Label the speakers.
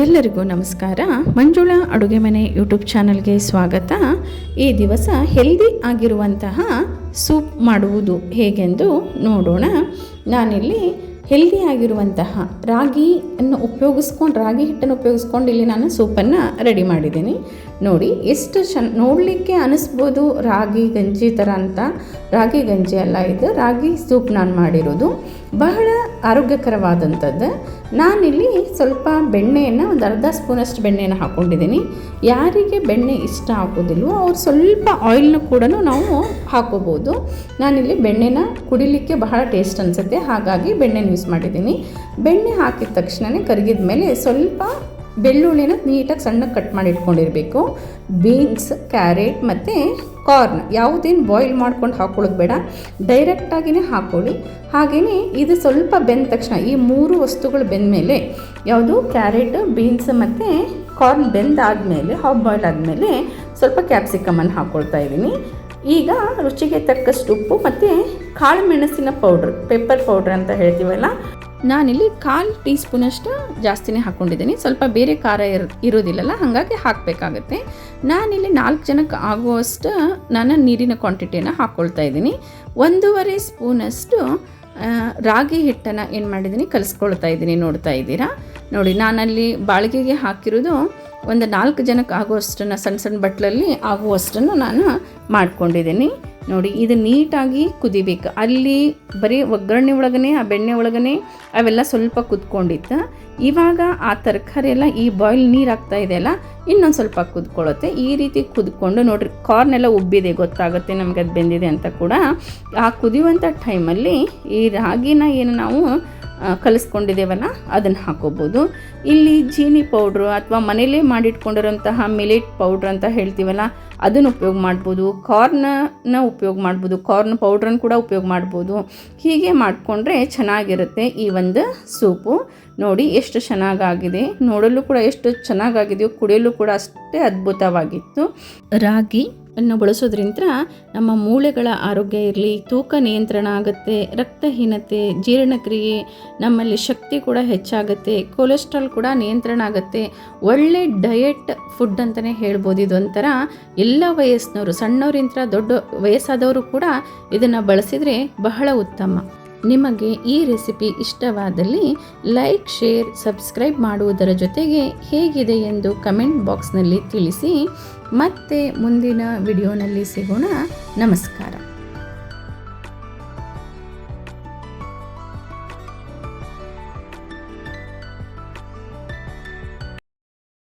Speaker 1: ಎಲ್ಲರಿಗೂ ನಮಸ್ಕಾರ. ಮಂಜುಳಾ ಅಡುಗೆ ಮನೆ ಯೂಟ್ಯೂಬ್ ಚಾನಲ್ಗೆ ಸ್ವಾಗತ. ಈ ದಿವಸ ಹೆಲ್ದಿ ಆಗಿರುವಂತಹ ಸೂಪ್ ಮಾಡುವುದು ಹೇಗೆಂದು ನೋಡೋಣ. ನಾನಿಲ್ಲಿ ಹೆಲ್ದಿ ಆಗಿರುವಂತಹ ರಾಗಿಯನ್ನು ಉಪಯೋಗಿಸ್ಕೊಂಡು, ರಾಗಿ ಹಿಟ್ಟನ್ನು ಉಪಯೋಗಿಸ್ಕೊಂಡು ಇಲ್ಲಿ ನಾನು ಸೂಪನ್ನು ರೆಡಿ ಮಾಡಿದ್ದೀನಿ. ನೋಡಿ, ಎಷ್ಟು ಚೆನ್ನ ನೋಡಲಿಕ್ಕೆ ಅನಿಸ್ಬೋದು ರಾಗಿ ಗಂಜಿ ಥರ ಅಂತ. ರಾಗಿ ಗಂಜಿ ಅಲ್ಲ ಇದು, ರಾಗಿ ಸೂಪ್ ನಾನು ಮಾಡಿರೋದು. ಬಹಳ ಆರೋಗ್ಯಕರವಾದಂಥದ್ದು. ನಾನಿಲ್ಲಿ ಸ್ವಲ್ಪ ಬೆಣ್ಣೆಯನ್ನು, ಒಂದು ಅರ್ಧ ಸ್ಪೂನಷ್ಟು ಬೆಣ್ಣೆಯನ್ನು ಹಾಕ್ಕೊಂಡಿದ್ದೀನಿ ಯಾರಿಗೆ ಬೆಣ್ಣೆ ಇಷ್ಟ ಆಗೋದಿಲ್ವೋ ಅವ್ರು ಸ್ವಲ್ಪ ಆಯಿಲ್ನ ಕೂಡ ನಾವು ಹಾಕೋಬೋದು. ನಾನಿಲ್ಲಿ ಬೆಣ್ಣೆನ ಕುಡಿಲಿಕ್ಕೆ ಬಹಳ ಟೇಸ್ಟ್ ಅನಿಸುತ್ತೆ. ಹಾಗಾಗಿ ಬೆಣ್ಣೆನ ಯೂಸ್ ಮಾಡಿದ್ದೀನಿ. ಬೆಣ್ಣೆ ಹಾಕಿದ ತಕ್ಷಣವೇ ಕರಗಿದ ಮೇಲೆ ಸ್ವಲ್ಪ ಬೆಳ್ಳುಳ್ಳಿನ ನೀಟಾಗಿ ಸಣ್ಣಗೆ ಕಟ್ ಮಾಡಿ ಇಟ್ಕೊಂಡಿರಬೇಕು. ಬೀನ್ಸ್, ಕ್ಯಾರೆಟ್ ಮತ್ತು ಕಾರ್ನ್ ಯಾವುದೇನು ಬಾಯ್ಲ್ ಮಾಡ್ಕೊಂಡು ಹಾಕೊಳ್ಳೋದು ಬೇಡ. ಡೈರೆಕ್ಟಾಗಿಯೇ ಹಾಕ್ಕೊಳ್ಳಿ ಹಾಗೆಯೇ ಇದು ಸ್ವಲ್ಪ ಬೆಂದ ತಕ್ಷಣ ಈ ಮೂರು ವಸ್ತುಗಳು ಬೆಂದ ಮೇಲೆ ಯಾವುದು? ಕ್ಯಾರೆಟ್ ಬೀನ್ಸ್ ಮತ್ತು ಕಾರ್ನ್ ಬೆಂದಾದಮೇಲೆ ಹಾಫ್ ಬಾಯ್ಲ್ ಆದಮೇಲೆ ಸ್ವಲ್ಪ ಕ್ಯಾಪ್ಸಿಕಮನ್ನು ಹಾಕ್ಕೊಳ್ತಾ ಇದ್ದೀನಿ. ಈಗ ರುಚಿಗೆ ತಕ್ಕಷ್ಟು ಉಪ್ಪು ಮತ್ತು ಕಾಳು ಮೆಣಸಿನ ಪೌಡ್ರ್ ಪೆಪ್ಪರ್ ಪೌಡ್ರ್ ಅಂತ ಹೇಳ್ತೀವಲ್ಲ? ನಾನಿಲ್ಲಿ ಕಾಲು ಟೀ ಸ್ಪೂನಷ್ಟು ಜಾಸ್ತಿನೇ ಹಾಕ್ಕೊಂಡಿದ್ದೀನಿ ಸ್ವಲ್ಪ ಬೇರೆ ಖಾರ ಇರ್, ಇರೋದಿಲ್ಲಲ್ಲ, ಹಾಗಾಗಿ ಹಾಕಬೇಕಾಗತ್ತೆ. ನಾನಿಲ್ಲಿ ನಾಲ್ಕು ಜನಕ್ಕೆ ಆಗುವಷ್ಟು ನಾನು ನೀರಿನ ಕ್ವಾಂಟಿಟಿಯನ್ನು ಹಾಕ್ಕೊಳ್ತಾ ಇದ್ದೀನಿ. ಒಂದೂವರೆ ಸ್ಪೂನಷ್ಟು ರಾಗಿ ಹಿಟ್ಟನ್ನು ಏನು ಮಾಡಿದ್ದೀನಿ, ಕಲಿಸ್ಕೊಳ್ತಾ ಇದ್ದೀನಿ, ನೋಡ್ತಾ ಇದ್ದೀರಾ? ನೋಡಿ, ನಾನಲ್ಲಿ ಬಾಳಿಗೆಗೆ ಹಾಕಿರೋದು ಒಂದು ನಾಲ್ಕು ಜನಕ್ಕೆ ಆಗುವಷ್ಟನ್ನು, ಸಣ್ಣ ಸಣ್ಣ ಬಟ್ಲಲ್ಲಿ ಆಗುವಷ್ಟನ್ನು ನಾನು ಮಾಡ್ಕೊಂಡಿದ್ದೀನಿ. ನೋಡಿ, ಇದು ನೀಟಾಗಿ ಕುದಿಬೇಕು. ಅಲ್ಲಿ ಬರೀ ಒಗ್ಗರಣೆ ಒಳಗನೆ, ಆ ಬೆಣ್ಣೆ ಒಳಗನೆ ಅವೆಲ್ಲ ಸ್ವಲ್ಪ ಕುದ್ಕೊಂಡಿತ್ತು ಇವಾಗ ಆ ತರಕಾರಿ ಎಲ್ಲ ಈ ಬಾಯ್ಲ್ ನೀರು ಆಗ್ತಾ ಇದೆಯಲ್ಲ ಇನ್ನೊಂದು ಸ್ವಲ್ಪ ಕುದ್ಕೊಳ್ಳುತ್ತೆ. ಈ ರೀತಿ ಕುದ್ಕೊಂಡು ನೋಡಿರಿ ಕಾರ್ನ್ ಎಲ್ಲ ಉಬ್ಬಿದೆ, ಗೊತ್ತಾಗುತ್ತೆ ನಮಗೆ ಅದು ಬೆಂದಿದೆ ಅಂತ ಕೂಡ. ಆ ಕುದಿಯುವಂಥ ಟೈಮಲ್ಲಿ ಈ ರಾಗಿನ ಏನು ನಾವು ಕಲಿಸ್ಕೊಂಡಿದ್ದೇವಲ್ಲ, ಅದನ್ನು ಹಾಕೋಬೋದು. ಇಲ್ಲಿ ಜೀನಿ ಪೌಡ್ರು ಅಥವಾ ಮನೇಲೇ ಮಾಡಿಟ್ಕೊಂಡಿರೋಂತಹ ಮಿಲೆಟ್ ಪೌಡ್ರ್ ಅಂತ ಹೇಳ್ತೀವಲ್ಲ, ಅದನ್ನು ಉಪಯೋಗ ಮಾಡ್ಬೋದು. ಕಾರ್ನ ಉಪಯೋಗ ಮಾಡ್ಬೋದು. ಕಾರ್ನ್ ಪೌಡ್ರನ್ನು ಕೂಡ ಉಪಯೋಗ ಮಾಡ್ಬೋದು. ಹೀಗೆ ಮಾಡಿಕೊಂಡ್ರೆ ಚೆನ್ನಾಗಿರುತ್ತೆ ಈ ಒಂದು ಸೂಪು. ನೋಡಿ ಎಷ್ಟು ಚೆನ್ನಾಗಾಗಿದೆ. ನೋಡಲು ಕೂಡ ಎಷ್ಟು ಚೆನ್ನಾಗಾಗಿದೆಯೋ, ಕುಡಿಯಲು ಕೂಡ ಅಷ್ಟೇ ಅದ್ಭುತವಾಗಿತ್ತು. ರಾಗಿ ಅನ್ನು ಬಳಸೋದ್ರಿಂದ ನಮ್ಮ ಮೂಳೆಗಳ ಆರೋಗ್ಯ ಇರಲಿ, ತೂಕ ನಿಯಂತ್ರಣ ಆಗುತ್ತೆ, ರಕ್ತಹೀನತೆ, ಜೀರ್ಣಕ್ರಿಯೆ ನಮ್ಮಲ್ಲಿ ಶಕ್ತಿ ಕೂಡ ಹೆಚ್ಚಾಗುತ್ತೆ ಕೊಲೆಸ್ಟ್ರಾಲ್ ಕೂಡ ನಿಯಂತ್ರಣ ಆಗುತ್ತೆ. ಒಳ್ಳೆ ಡಯೆಟ್ ಫುಡ್ ಅಂತಲೇ ಹೇಳ್ಬೋದು ಇದೊಂಥರ. ಎಲ್ಲ ವಯಸ್ಸಿನವರು ಸಣ್ಣವರಿಂದ ದೊಡ್ಡ ವಯಸ್ಸಾದವರು ಕೂಡ ಇದನ್ನು ಬಳಸಿದರೆ ಬಹಳ ಉತ್ತಮ. ನಿಮಗೆ ಈ ರೆಸಿಪಿ ಇಷ್ಟವಾದಲ್ಲಿ ಲೈಕ್, ಶೇರ್, ಸಬ್ಸ್ಕ್ರೈಬ್ ಮಾಡುವುದರ ಜೊತೆಗೆ ಹೇಗಿದೆ ಎಂದು ಕಮೆಂಟ್ ಬಾಕ್ಸ್ನಲ್ಲಿ ತಿಳಿಸಿ. ಮತ್ತೆ ಮುಂದಿನ ವಿಡಿಯೋನಲ್ಲಿ ಸಿಗೋಣ. ನಮಸ್ಕಾರ.